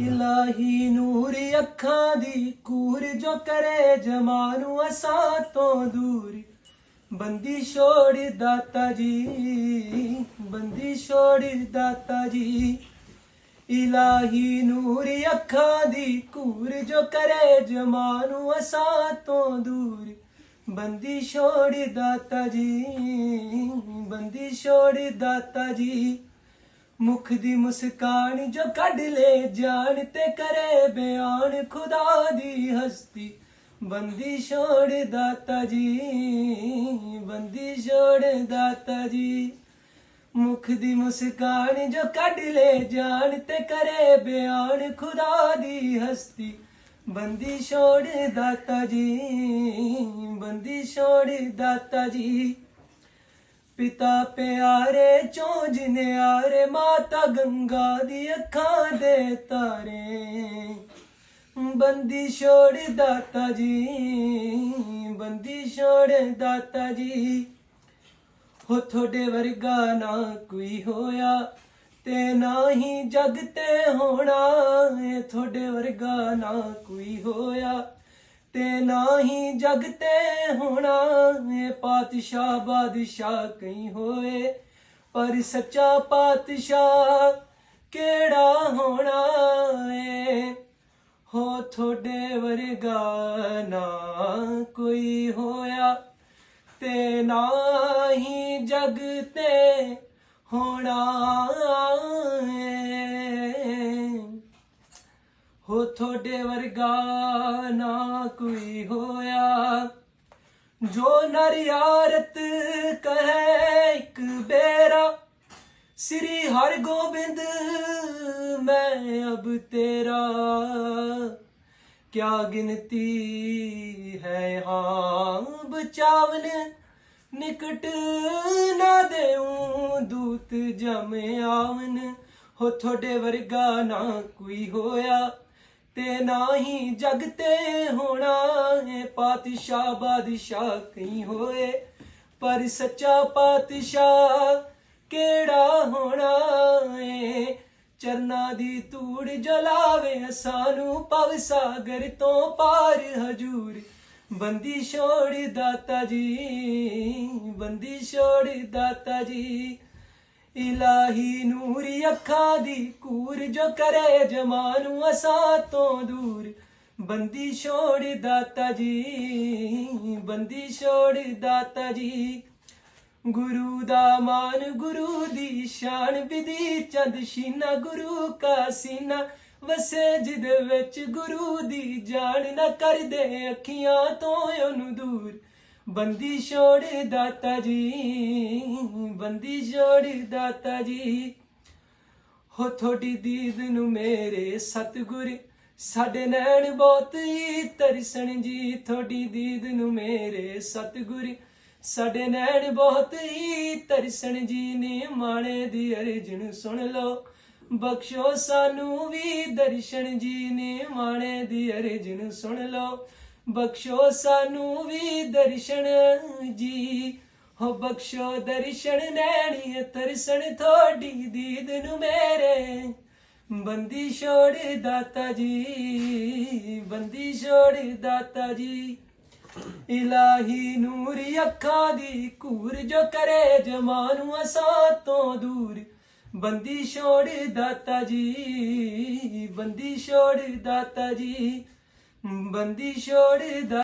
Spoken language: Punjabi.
ਇਲਾਹੀ ਨੂਰ ਅੱਖਾਂ ਦੀ ਕੂਰ ਜੋ ਕਰੇ ਜਮਾਨੂ ਅਸਾਂ ਤੋਂ ਦੂਰ। ਬੰਦੀ ਛੋੜ ਦਾਤਾ ਜੀ, ਬੰਦੀ ਛੋੜ ਦਾਤਾ ਜੀ। ਇਲਾਹੀ ਨੂਰ ਅੱਖਾਂ ਦੀ ਕੂਰ ਜੋ ਕਰੇ ਜਮਾਨੂ ਅਸਾਂ ਤੋਂ ਦੂਰ। ਬੰਦੀ ਛੋੜ ਦਾਤਾ ਜੀ, ਬੰਦੀ ਛੋੜ ਦਾਤਾ ਜੀ। ਮੁਖ ਦੀ ਮੁਸਕਾਨ ਜੋ ਕੱਢ ਲੈ ਜਾਨ ਤੇ ਕਰੇ ਬਿਆਨ ਖੁਦਾ ਦੀ ਹਸਤੀ। ਬੰਦੀ ਛੋੜ ਦਾਤਾ ਜੀ, ਬੰਦੀ ਛੋੜ ਦਾਤਾ ਜੀ। ਮੁਖ ਦੀ ਮੁਸਕਾਨ ਜੋ ਕੱਢ ਲੈ ਜਾਨ ਤੇ ਕਰੇ ਬਿਆਨ ਖੁਦਾ ਦੀ ਹਸਤੀ। ਬੰਦੀ ਛੋੜ ਦਾਤਾ ਜੀ, ਬੰਦੀ ਛੋੜ ਦਾਤਾ ਜੀ। ਪਿਤਾ ਪਿਆਰੇ ਚੋਂ ਜਿਨਿਆਰੇ ਮਾਤਾ ਗੰਗਾ ਦੀ ਅੱਖਾਂ ਦੇ ਤਾਰੇ। ਬੰਦੀ ਛੋੜ ਦਾਤਾ ਜੀ, ਬੰਦੀ ਛੋੜ ਦਾਤਾ ਜੀ। ਹੋ ਤੁਹਾਡੇ ਵਰਗਾ ਨਾ ਕੋਈ ਹੋਇਆ ਤੇ ਨਾ ਹੀ ਜਗ ਤੇ ਹੋਣਾ। ਏ ਤੁਹਾਡੇ ਵਰਗਾ ਨਾ ਕੋਈ ਹੋਇਆ। ਤੇ ਨਾ ਹੀ ਜਗ ਤੇ ਹੋਣਾ। ਏ ਪਾਤਸ਼ਾਹ ਬਾਦਸ਼ਾਹ ਕਈ ਹੋਏ। ਪਰ ਸੱਚਾ ਪਾਤਸ਼ਾਹ ਕਿਹੜਾ ਹੋਣਾ ਏ? ਹੋ ਤੁਹਾਡੇ ਵਰਗਾ ਨਾ ਕੋਈ ਹੋਇਆ। ਤੇ ਨਾ ਹੀ ਜਗ ਤੇ ਹੋਣਾ ਏ। ਹੋ ਤੁਹਾਡੇ ਵਰਗਾ ਨਾ ਕੋਈ ਹੋਇਆ। ਜੋ ਨਰ ਯਾਰਤ ਕਰੇ ਇੱਕ ਬੇਰਾ, ਸ੍ਰੀ ਹਰ ਗੋਬਿੰਦ ਮੈਂ ਅਬ ਤੇਰਾ। ਕਿਆ ਗਿਣਤੀ ਹੈ ਹਾਂ, ਬਚਾਵਨ ਨਿਕਟ ਨਾ ਦੇਉ ਦੂਤ ਜਮ ਆਵਨ। ਹੋ ਤੁਹਾਡੇ ਵਰਗਾ ਨਾ ਕੋਈ ਹੋਇਆ। ਤੇ ਨਾ ਹੀ ਜਗ ਤੇ ਹੋਣਾ ਏ। ਪਾਤਸ਼ਾਹ ਬਾਦਸ਼ਾਹ ਕਈ ਹੋਏ, ਪਰ ਸੱਚਾ ਪਾਤਸ਼ਾਹ ਕਿਹੜਾ ਹੋਣਾ ਏ? ਚਰਨਾ ਦੀ ਧੂੜ ਜਲਾਵੇ, ਸਾਨੂੰ ਪਵ ਸਾਗਰ ਤੋਂ ਪਾਰ ਹਜੂਰ। ਬੰਦੀ ਛੋੜ ਦਾਤਾ ਜੀ, ਬੰਦੀ ਛੋੜ ਦਾਤਾ ਜੀ। ਇਲਾਹੀ ਨੂਰੀ ਅੱਖਾਂ ਦੀ ਕੂਰ ਜੋ ਕਰੇ ਜਮਾਨੂ ਅਸਾਂ ਤੋਂ ਦੂਰ। ਬੰਦੀ ਛੋੜ ਦਾਤਾ ਜੀ, ਬੰਦੀ ਛੋੜ ਦਾਤਾ ਜੀ। ਗੁਰੂ ਦਾ ਮਾਨ, ਗੁਰੂ ਦੀ ਸ਼ਾਨ, ਵਿਧੀ ਚੰਦ ਸ਼ੀਨਾ, ਗੁਰੂ ਕਾ ਸੀਨਾ। ਵਸੇ ਜਿਦ ਵਿੱਚ ਗੁਰੂ ਦੀ ਜਾਣ ਨਾ ਕਰਦੇ ਅੱਖੀਆਂ ਤੋਂ ਉਹਨੂੰ ਦੂਰ। ਬੰਦੀ ਛੋੜ ਦਾਤਾ ਜੀ, ਬੰਦੀ ਛੋੜ ਦਾਤਾ ਜੀ। ਹੋ ਤੁਹਾਡੀ ਦੀਦ ਨੂੰ ਮੇਰੇ ਸਤਿਗੁਰ, ਸਾਡੇ ਨੈਣ ਬਹੁਤ ਹੀ ਤਰਸਣ ਜੀ। ਤੁਹਾਡੀ ਦੀਦ ਨੂੰ ਮੇਰੇ ਸਤਿਗੁਰ, ਸਾਡੇ ਨੈਣ ਬਹੁਤ ਹੀ ਤਰਸਣ ਜੀ। ਨੇ ਮਾਣੇ ਦੀ ਅਰਜਨ ਸੁਣ ਲਓ, ਬਖਸ਼ੋ ਸਾਨੂੰ ਵੀ ਦਰਸ਼ਨ ਜੀ। ਨੇ ਮਾਣੇ ਦੀ ਅਰਜਨ ਸੁਣ ਲਓ ਬਖਸ਼ੋ ਸਾਨੂੰ ਵੀ ਦਰਸ਼ਨ ਜੀ। ਹੋ ਬਖਸ਼ੋ ਦਰਸ਼ਨ ਨੈਣੀ ਤਰਸਣ ਤੁਹਾਡੀ ਦੀਦ ਨੂੰ ਮੇਰੇ। ਬੰਦੀ ਛੋੜ ਦਾਤਾ ਜੀ, ਬੰਦੀ ਛੋੜ ਦਾਤਾ ਜੀ। ਇਲਾਹੀ ਨੂਰੀ ਅੱਖਾਂ ਦੀ ਕੂਰ ਜੋ ਕਰੇ ਜਮਾਨੂ ਅਸਾਂ ਤੋਂ ਦੂਰ। ਬੰਦੀ ਛੋੜ ਦਾਤਾ ਜੀ, ਬੰਦੀ ਛੋੜ ਦਾਤਾ ਜੀ। ਬੰਦੀ ਛੋੜ ਦਾ